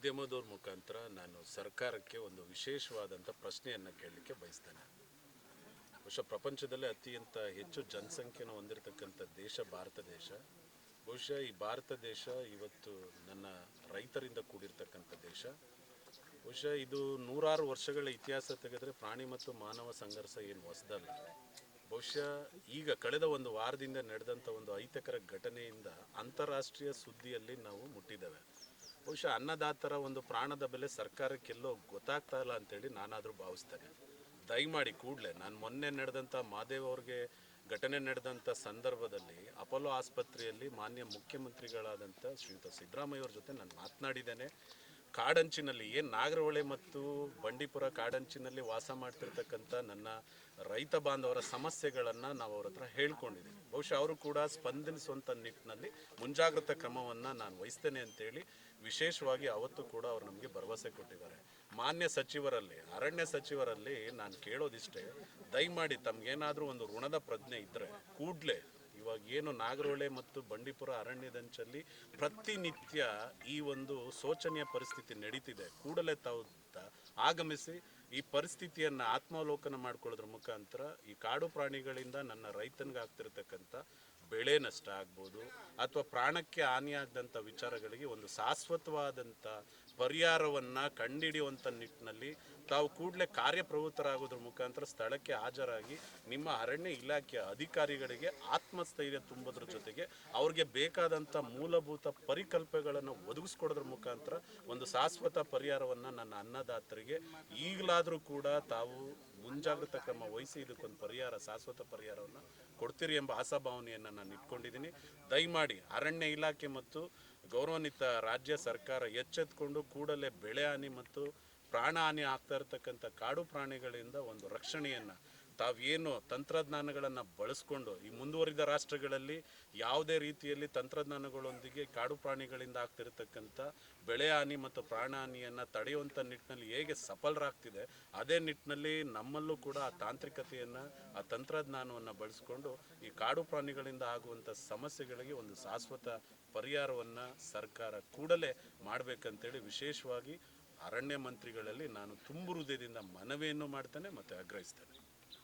ಮಾಧ್ಯಮದವ್ರ ಮುಖಾಂತರ ನಾನು ಸರ್ಕಾರಕ್ಕೆ ಒಂದು ವಿಶೇಷವಾದಂಥ ಪ್ರಶ್ನೆಯನ್ನು ಕೇಳಲಿಕ್ಕೆ ಬಯಸ್ತೇನೆ. ಬಹುಶಃ ಪ್ರಪಂಚದಲ್ಲೇ ಅತ್ಯಂತ ಹೆಚ್ಚು ಜನಸಂಖ್ಯೆನ ಹೊಂದಿರತಕ್ಕಂಥ ದೇಶ ಭಾರತ ದೇಶ. ಬಹುಶಃ ಈ ಭಾರತ ದೇಶ ಇವತ್ತು ನನ್ನ ರೈತರಿಂದ ಕೂಡಿರ್ತಕ್ಕಂಥ ದೇಶ. ಬಹುಶಃ ಇದು ನೂರಾರು ವರ್ಷಗಳ ಇತಿಹಾಸ ತೆಗೆದರೆ ಪ್ರಾಣಿ ಮತ್ತು ಮಾನವ ಸಂಘರ್ಷ ಏನು ಹೊಸದಲ್ಲ. ಬಹುಶಃ ಈಗ ಕಳೆದ ಒಂದು ವಾರದಿಂದ ನಡೆದಂಥ ಒಂದು ಅಹಿತಕರ ಘಟನೆಯಿಂದ ಅಂತಾರಾಷ್ಟ್ರೀಯ ಸುದ್ದಿಯಲ್ಲಿ ನಾವು ಮುಟ್ಟಿದ್ದೇವೆ. ಬಹುಶಃ ಅನ್ನದಾತರ ಒಂದು ಪ್ರಾಣದ ಬೆಲೆ ಸರ್ಕಾರಕ್ಕೆಲ್ಲೋ ಗೊತ್ತಾಗ್ತಾ ಇಲ್ಲ ಅಂತೇಳಿ ನಾನಾದರೂ ಭಾವಿಸ್ತೇನೆ. ದಯಮಾಡಿ ಕೂಡಲೇ ನಾನು ಮೊನ್ನೆ ನಡೆದಂಥ ಮಾದೇವ್ ಅವ್ರಿಗೆ ಘಟನೆ ನಡೆದಂಥ ಸಂದರ್ಭದಲ್ಲಿ ಅಪೋಲೋ ಆಸ್ಪತ್ರೆಯಲ್ಲಿ ಮಾನ್ಯ ಮುಖ್ಯಮಂತ್ರಿಗಳಾದಂಥ ಶ್ರೀಯುತ ಸಿದ್ದರಾಮಯ್ಯ ಅವ್ರ ಜೊತೆ ನಾನು ಮಾತನಾಡಿದ್ದೇನೆ. ಕಾಡಂಚಿನಲ್ಲಿ ಏನು ನಾಗರಹೊಳೆ ಮತ್ತು ಬಂಡೀಪುರ ಕಾಡಂಚಿನಲ್ಲಿ ವಾಸ ಮಾಡ್ತಿರ್ತಕ್ಕಂಥ ನನ್ನ ರೈತ ಬಾಂಧವರ ಸಮಸ್ಯೆಗಳನ್ನು ನಾವು ಅವ್ರ ಹತ್ರ ಹೇಳ್ಕೊಂಡಿದ್ದೀವಿ ಬಹುಶಃ ಅವರು ಕೂಡ ಸ್ಪಂದಿಸುವಂಥ ನಿಟ್ಟಿನಲ್ಲಿ ಮುಂಜಾಗ್ರತಾ ಕ್ರಮವನ್ನು ನಾನು ವಹಿಸ್ತೇನೆ ಅಂತೇಳಿ ವಿಶೇಷವಾಗಿ ಅವತ್ತು ಕೂಡ ಅವರು ನಮಗೆ ಭರವಸೆ ಕೊಟ್ಟಿದ್ದಾರೆ. ಮಾನ್ಯ ಸಚಿವರಲ್ಲಿ, ಅರಣ್ಯ ಸಚಿವರಲ್ಲಿ ನಾನು ಕೇಳೋದಿಷ್ಟೇ, ದಯಮಾಡಿ ತಮ್ಗೇನಾದರೂ ಒಂದು ಋಣದ ಪ್ರಜ್ಞೆ ಇದ್ದರೆ ಕೂಡಲೇ ಇವಾಗ ಏನು ನಾಗರಹೊಳೆ ಮತ್ತು ಬಂಡೀಪುರ ಅರಣ್ಯದಂಚಲ್ಲಿ ಪ್ರತಿನಿತ್ಯ ಈ ಒಂದು ಶೋಚನೀಯ ಪರಿಸ್ಥಿತಿ ನಡೀತಿದೆ. ಕೂಡಲೇ ತಾವು ಆಗಮಿಸಿ ಈ ಪರಿಸ್ಥಿತಿಯನ್ನು ಆತ್ಮಾವಲೋಕನ ಮಾಡ್ಕೊಳ್ಳೋದ್ರ ಮುಖಾಂತರ ಈ ಕಾಡು ಪ್ರಾಣಿಗಳಿಂದ ನನ್ನ ರೈತನಿಗೆ ಆಗ್ತಿರ್ತಕ್ಕಂಥ ಬೆಳೆ ನಷ್ಟ ಆಗ್ಬೋದು ಅಥವಾ ಪ್ರಾಣಕ್ಕೆ ಹಾನಿಯಾದಂಥ ವಿಚಾರಗಳಿಗೆ ಒಂದು ಶಾಶ್ವತವಾದಂಥ ಪರಿಹಾರವನ್ನು ಕಂಡುಹಿಡಿಯುವಂಥ ನಿಟ್ಟಿನಲ್ಲಿ ತಾವು ಕೂಡಲೇ ಕಾರ್ಯಪ್ರವೃತ್ತರಾಗೋದ್ರ ಮುಖಾಂತರ ಸ್ಥಳಕ್ಕೆ ಹಾಜರಾಗಿ ನಿಮ್ಮ ಅರಣ್ಯ ಇಲಾಖೆಯ ಅಧಿಕಾರಿಗಳಿಗೆ ಆತ್ಮಸ್ಥೈರ್ಯ ತುಂಬೋದ್ರ ಜೊತೆಗೆ ಅವ್ರಿಗೆ ಬೇಕಾದಂಥ ಮೂಲಭೂತ ಪರಿಕಲ್ಪನೆಗಳನ್ನು ಒದಗಿಸ್ಕೊಡೋದ್ರ ಮುಖಾಂತರ ಒಂದು ಶಾಶ್ವತ ಪರಿಹಾರವನ್ನು ನನ್ನ ಅನ್ನದಾತರಿಗೆ ಈಗಲಾದರೂ ಕೂಡ ತಾವು ಮುಂಜಾಗ್ರತಾ ಕ್ರಮ ವಹಿಸಿ ಇದಕ್ಕೊಂದು ಪರಿಹಾರ, ಶಾಶ್ವತ ಪರಿಹಾರವನ್ನು ಕೊಡ್ತೀರಿ ಎಂಬ ಆಶಾಭಾವನೆಯನ್ನು ನಾನು ಇಟ್ಕೊಂಡಿದ್ದೀನಿ. ದಯಮಾಡಿ ಅರಣ್ಯ ಇಲಾಖೆ ಮತ್ತು ಗೌರವಾನ್ವಿತ ರಾಜ್ಯ ಸರ್ಕಾರ ಎಚ್ಚೆತ್ಕೊಂಡು ಕೂಡಲೇ ಬೆಳೆ ಹಾನಿ ಮತ್ತು ಪ್ರಾಣ ಹಾನಿ ಆಗ್ತಾ ಇರತಕ್ಕಂಥ ಕಾಡು ಪ್ರಾಣಿಗಳಿಂದ ಒಂದು ರಕ್ಷಣೆಯನ್ನು ತಾವೇನು ತಂತ್ರಜ್ಞಾನಗಳನ್ನು ಬಳಸ್ಕೊಂಡು ಈ ಮುಂದುವರಿದ ರಾಷ್ಟ್ರಗಳಲ್ಲಿ ಯಾವುದೇ ರೀತಿಯಲ್ಲಿ ತಂತ್ರಜ್ಞಾನಗಳೊಂದಿಗೆ ಕಾಡು ಪ್ರಾಣಿಗಳಿಂದ ಆಗ್ತಿರತಕ್ಕಂಥ ಬೆಳೆ ಹಾನಿ ಮತ್ತು ಪ್ರಾಣ ಹಾನಿಯನ್ನು ತಡೆಯುವಂಥ ನಿಟ್ಟಿನಲ್ಲಿ ಹೇಗೆ ಸಫಲರಾಗ್ತಿದೆ, ಅದೇ ನಿಟ್ಟಿನಲ್ಲಿ ನಮ್ಮಲ್ಲೂ ಕೂಡ ಆ ತಾಂತ್ರಿಕತೆಯನ್ನು, ಆ ತಂತ್ರಜ್ಞಾನವನ್ನು ಬಳಸ್ಕೊಂಡು ಈ ಕಾಡು ಪ್ರಾಣಿಗಳಿಂದ ಆಗುವಂಥ ಸಮಸ್ಯೆಗಳಿಗೆ ಒಂದು ಶಾಶ್ವತ ಪರಿಹಾರವನ್ನು ಸರ್ಕಾರ ಕೂಡಲೇ ಮಾಡಬೇಕಂತೇಳಿ ವಿಶೇಷವಾಗಿ ಅರಣ್ಯ ಮಂತ್ರಿಗಳಲ್ಲಿ ನಾನು ತುಂಬು ಹೃದಯದಿಂದ ಮನವಿಯನ್ನು ಮಾಡ್ತೇನೆ ಮತ್ತು ಆಗ್ರಹಿಸ್ತೇನೆ.